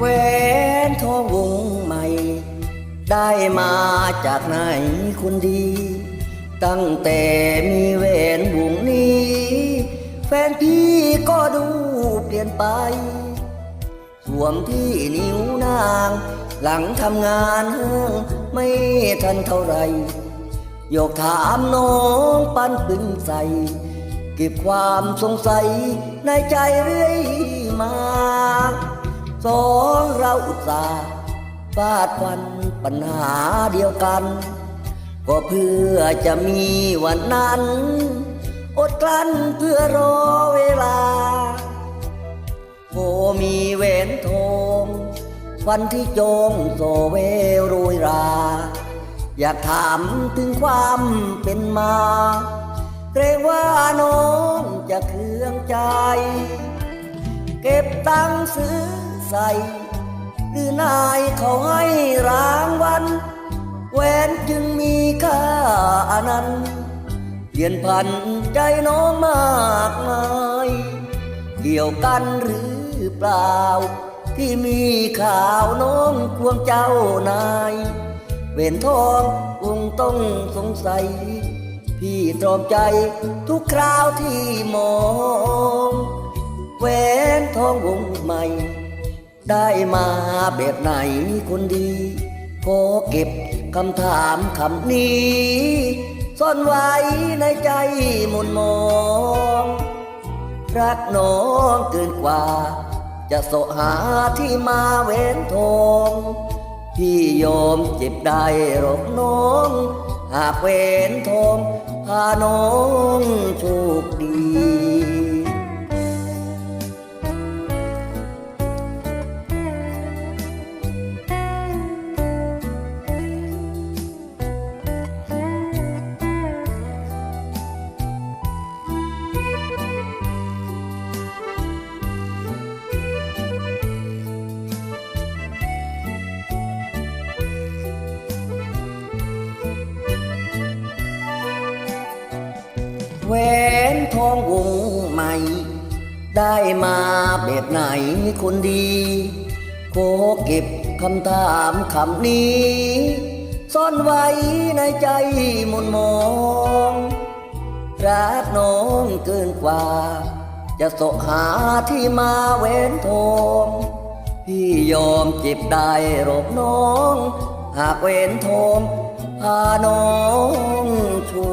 แหว นทองวงใหม่ ได้มาจากไหนคุณดี ตั้งแต่มีแหวนวงนี้ แฟนพี่ก็ดูเปลี่ยนไป สวมที่นิ้วนาง หลังทำงานห้างไม่ทันเท่าไหรโยกถามน้องปันปึงใสเก็บความสงสัยในใจเรื่อยมา สองเราอุตส่าห์ฟาดฟันปัญหาเดียวกัน ก็เพื่อจะมีวันนั้น อดกลั้นเพื่อรอเวลาโอมีเวนทองวันที่จงโซเวโรยรา อยากถามถึงความเป็นมาเกรงว่าน้องจะเครื่องใจ เก็บตังค์ซื้อ ใส หรือนายเขาให้รางวัลแหวนจึงมีค่าอันนั้นเปลี่ยนพันใจน้องมากมายเกี่ยวกันหรือเปล่า ที่มีข่าวน้องควงเจ้านายเวนทองคงต้องสงสัย พี่ตรอมใจทุกคราวที่มอง แหวนทองวงใหม่ ได้มาแบบไหนคนดี ขอเก็บคำถามคำนี้ ซ่อนไว้ในใจหมุนมอง รักน้องเกินกว่า จะโสหาที่มาเว้นทองพี่ยอมเจ็บได้หรอกน้อง หากเว้นทองพาน้องโชคดี แหวนทองวงใหม่ ได้มาแบบไหนคนดีขอเก็บคำถามคำนี้ ซ่อนไว้ในใจมนมองรักน้องเกินกว่า จะโสหาที่มาแหวนทองพี่ยอมเจ็บได้หรอกน้อง หากเว้นทองพาน้องชู